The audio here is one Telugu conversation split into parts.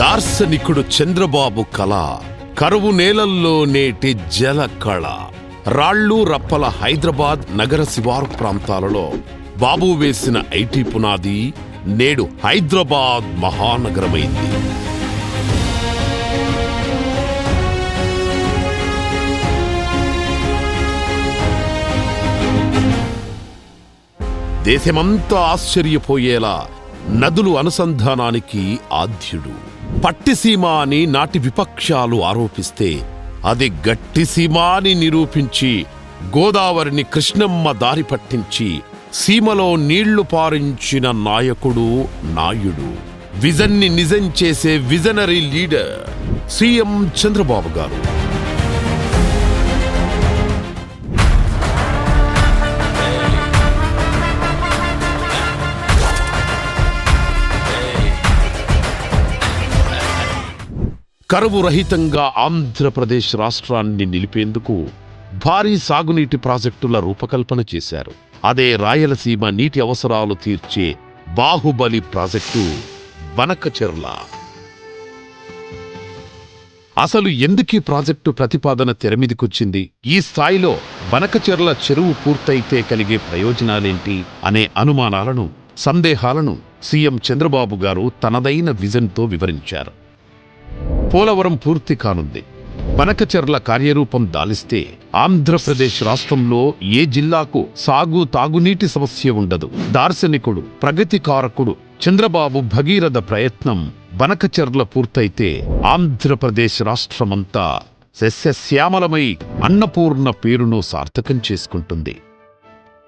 దార్శనికుడు చంద్రబాబు కళ కరువు నేలల్లో నేటి జల కళ. రాళ్ళు రప్పల హైదరాబాద్ నగర శివారు ప్రాంతాలలో బాబు వేసిన ఐటీ పునాది నేడు హైదరాబాద్ మహానగరమైంది. దేశమంతా ఆశ్చర్యపోయేలా నదులు అనుసంధానానికి ఆద్యుడు. పట్టిసీమ అని నాటి విపక్షాలు ఆరోపిస్తే అది గట్టిసీమ అని నిరూపించి గోదావరిని కృష్ణమ్మ దారి పట్టించి సీమలో నీళ్ళు పారించిన నాయకుడు నాయుడు. విజన్ని నిజం చేసే విజనరీ లీడర్ సీఎం చంద్రబాబు గారు. కరువు రహితంగా ఆంధ్రప్రదేశ్ రాష్ట్రాన్ని నిలిపేందుకు భారీ సాగునీటి ప్రాజెక్టుల రూపకల్పన చేశారు. అదే రాయలసీమ నీటి అవసరాలు తీర్చే బాహుబలి ప్రాజెక్టు బనకచెర్ల. అసలు ఎందుకీ ప్రాజెక్టు ప్రతిపాదన తెరమిదికొచ్చింది ఈ స్థాయిలో బనకచెర్ల చెరువు పూర్తయితే కలిగే ప్రయోజనాలేంటి అనే అనుమానాలను సందేహాలను సీఎం చంద్రబాబు గారు తనదైన విజన్తో వివరించారు. పోలవరం పూర్తి కానుంది. బనకచెర్ల కార్యరూపం దాలిస్తే ఆంధ్రప్రదేశ్ రాష్ట్రంలో ఏ జిల్లాకు సాగు తాగునీటి సమస్య ఉండదు. దార్శనికుడు ప్రగతికారకుడు చంద్రబాబు భగీరథ ప్రయత్నం బనకచెర్ల పూర్తయితే ఆంధ్రప్రదేశ్ రాష్ట్రమంతా సస్యశ్యామలమై అన్నపూర్ణ పేరును సార్థకం చేసుకుంటుంది.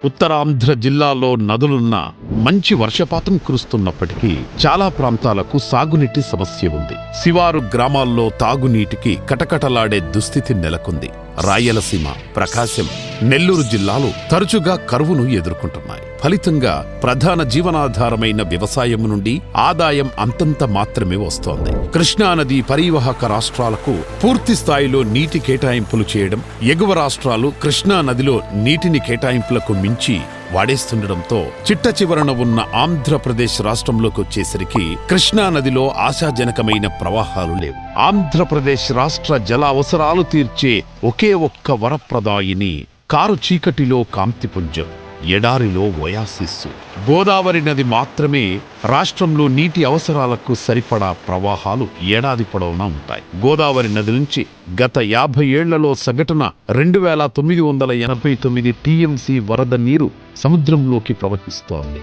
ఉత్తరాంధ్ర జిల్లాలో నదులున్న మంచి వర్షపాతం కురుస్తున్నప్పటికీ చాలా ప్రాంతాలకు సాగునీటి సమస్య ఉంది. శివారు గ్రామాల్లో తాగునీటికి కటకటలాడే దుస్థితి నెలకొంది. రాయలసీమ ప్రకాశం నెల్లూరు జిల్లాలు తరచుగా కరువును ఎదుర్కొంటున్నాయి. ఫలితంగా ప్రధాన జీవనాధారమైన వ్యవసాయం నుండి ఆదాయం అంతంత మాత్రమే వస్తోంది. కృష్ణానది పరివాహక రాష్ట్రాలకు పూర్తి స్థాయిలో నీటి కేటాయింపులు చేయడం ఎగువ రాష్ట్రాలు కృష్ణా నదిలో నీటిని కేటాయింపులకు మించి వాడేస్తుండడంతో చిట్ట చివరన ఉన్న ఆంధ్రప్రదేశ్ రాష్ట్రంలోకి వచ్చేసరికి కృష్ణా నదిలో ఆశాజనకమైన ప్రవాహాలు లేవు. ఆంధ్రప్రదేశ్ రాష్ట్ర జల అవసరాలు తీర్చే ఒకే ఒక్క వరప్రదాయిని కారు చీకటిలో కాంతిపుంజం ఎడారిలో ఒయాసిస్సు. గోదావరి నది మాత్రమే రాష్ట్రంలో నీటి అవసరాలకు సరిపడా ప్రవాహాలు ఏడాది పొడవునా ఉంటాయి. గోదావరి నది నుంచి గత యాభై ఏళ్ళలో సగటున రెండు వేల తొమ్మిది వందల ఎనభై తొమ్మిది టీఎంసీ వరద నీరు సముద్రంలోకి ప్రవహిస్తోంది.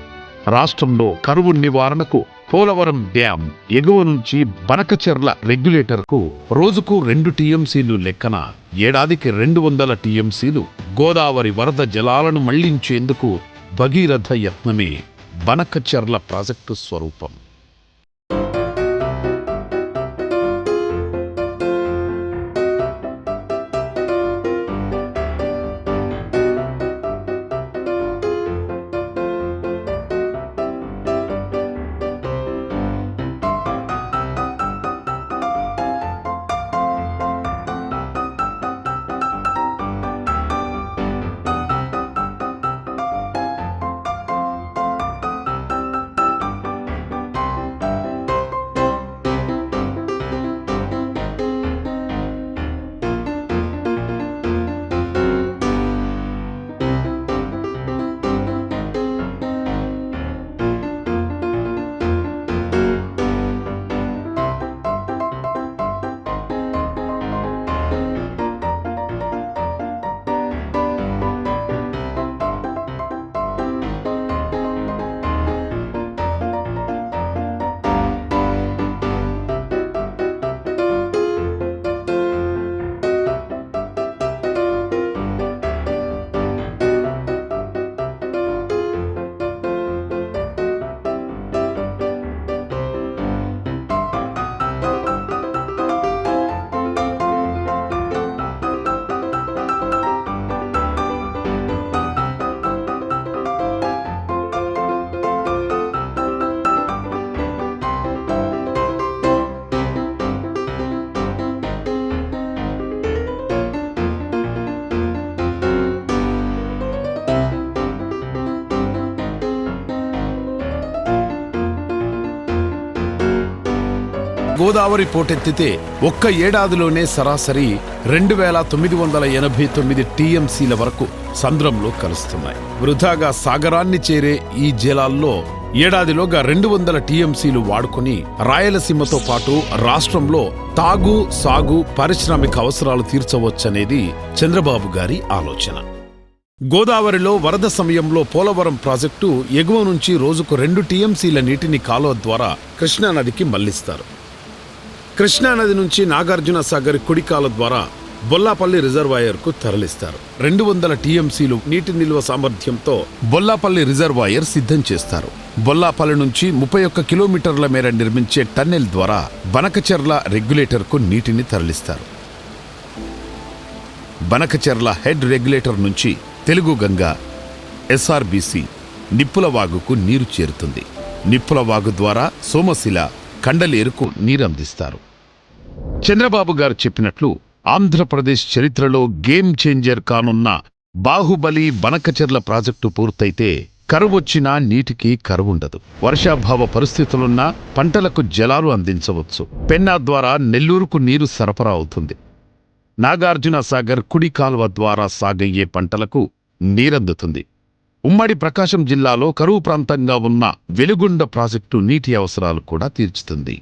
రాష్ట్రంలో కరువు నివారణకు పోలవరం డ్యాం ఎగువ నుంచి బనకచెర్ల రెగ్యులేటర్కు రోజుకు రెండు టీఎంసీలు లెక్కన ఏడాదికి రెండు వందల టీఎంసీలు గోదావరి వరద జలాలను మళ్ళించేందుకు భగీరథ యత్నమే బనకచెర్ల ప్రాజెక్టు స్వరూపం. గోదావరి పోటెత్తితే ఒక్క ఏడాదిలోనే సరాసరి రెండు వేల తొమ్మిది వందల ఎనభై తొమ్మిది టీఎంసీల వరకు సంద్రంలో కలుస్తున్నాయి. వృధాగా సాగరాన్ని చేరే ఈ జలాల్లో ఏడాదిలోగా రెండు వందల టీఎంసీలు వాడుకుని రాయలసీమతో పాటు రాష్ట్రంలో తాగు సాగు పారిశ్రామిక అవసరాలు తీర్చవచ్చనేది చంద్రబాబు గారి ఆలోచన. గోదావరిలో వరద సమయంలో పోలవరం ప్రాజెక్టు ఎగువ నుంచి రోజుకు రెండు టీఎంసీల నీటిని కాలువ ద్వారా కృష్ణానదికి మళ్ళిస్తారు. కృష్ణానది నుంచి నాగార్జున సాగర్ కుడికాల ద్వారా బొల్లాపల్లి రిజర్వాయర్కు తరలిస్తారు. రెండు వందల టీఎంసీలు నీటి నిల్వ సామర్థ్యంతో బొల్లాపల్లి రిజర్వాయర్ సిద్ధం చేస్తారు. బొల్లాపల్లి నుంచి ముప్పై ఒక్క కిలోమీటర్ల మేర నిర్మించే టన్నెల్ ద్వారా బనకచెర్ల రెగ్యులేటర్కు నీటిని తరలిస్తారు. బనకచెర్ల హెడ్ రెగ్యులేటర్ నుంచి తెలుగు గంగ ఎస్ఆర్బిసి నిప్పులవాగుకు నీరు చేరుతుంది. నిప్పులవాగు ద్వారా సోమశిల కండలేరుకు నీరందిస్తారు. చంద్రబాబు గారు చెప్పినట్లు ఆంధ్రప్రదేశ్ చరిత్రలో గేమ్ చేంజర్ కానున్న బాహుబలి బనకచెర్ల ప్రాజెక్టు పూర్తయితే కరువొచ్చినా నీటికి కరువుండదు. వర్షాభావ పరిస్థితులున్నా పంటలకు జలాలు అందించవచ్చు. పెన్నా ద్వారా నెల్లూరుకు నీరు సరఫరా అవుతుంది. నాగార్జున సాగర్ కుడి కాలువ ద్వారా సాగయ్యే పంటలకు నీరందుతుంది. ఉమ్మడి ప్రకాశం జిల్లాలో కరువు ప్రాంతంగా ఉన్న వెలుగుండ ప్రాజెక్టు నీటి అవసరాలు కూడా తీర్చుతుంది.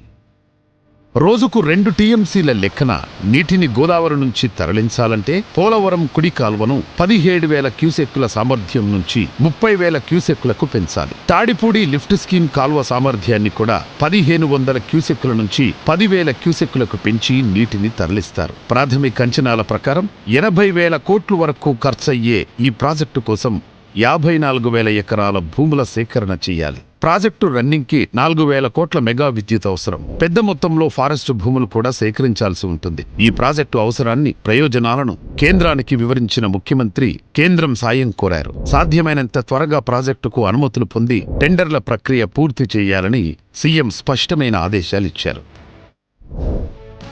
రోజుకు రెండు టీఎంసీల లెక్కన నీటిని గోదావరి నుంచి తరలించాలంటే పోలవరం కుడి కాల్వను పదిహేడు వేల క్యూసెక్కుల సామర్థ్యం నుంచి ముప్పై వేల క్యూసెక్కులకు పెంచాలి. తాడిపూడి లిఫ్ట్ స్కీమ్ కాల్వ సామర్థ్యాన్ని కూడా పదిహేను వందల క్యూసెక్కుల నుంచి పదివేల క్యూసెక్కులకు పెంచి నీటిని తరలిస్తారు. ప్రాథమిక అంచనాల ప్రకారం ఎనభై వేల కోట్ల వరకు ఖర్చయ్యే ఈ ప్రాజెక్టు కోసం యాభై నాలుగు వేల ఎకరాల భూముల సేకరణ చేయాలి. ప్రాజెక్టు రన్నింగ్కి నాలుగు వేల కోట్ల మెగా విద్యుత్ అవసరం. పెద్ద మొత్తంలో ఫారెస్ట్ భూములు కూడా సేకరించాల్సి ఉంటుంది. ఈ ప్రాజెక్టు అవసరాన్ని ప్రయోజనాలను కేంద్రానికి వివరించిన ముఖ్యమంత్రి కేంద్రం సాయం కోరారు. సాధ్యమైనంత త్వరగా ప్రాజెక్టుకు అనుమతులు పొంది టెండర్ల ప్రక్రియ పూర్తి చేయాలని సీఎం స్పష్టమైన ఆదేశాలిచ్చారు.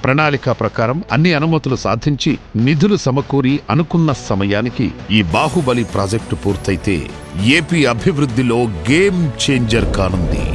ప్రణాళిక ప్రకారం అన్ని అనుమతులు సాధించి నిధులు సమకూరి అనుకున్న సమయానికి ఈ బాహుబలి ప్రాజెక్టు పూర్తయితే ఏపీ అభివృద్ధిలో గేమ్ చేంజర్ కానుంది.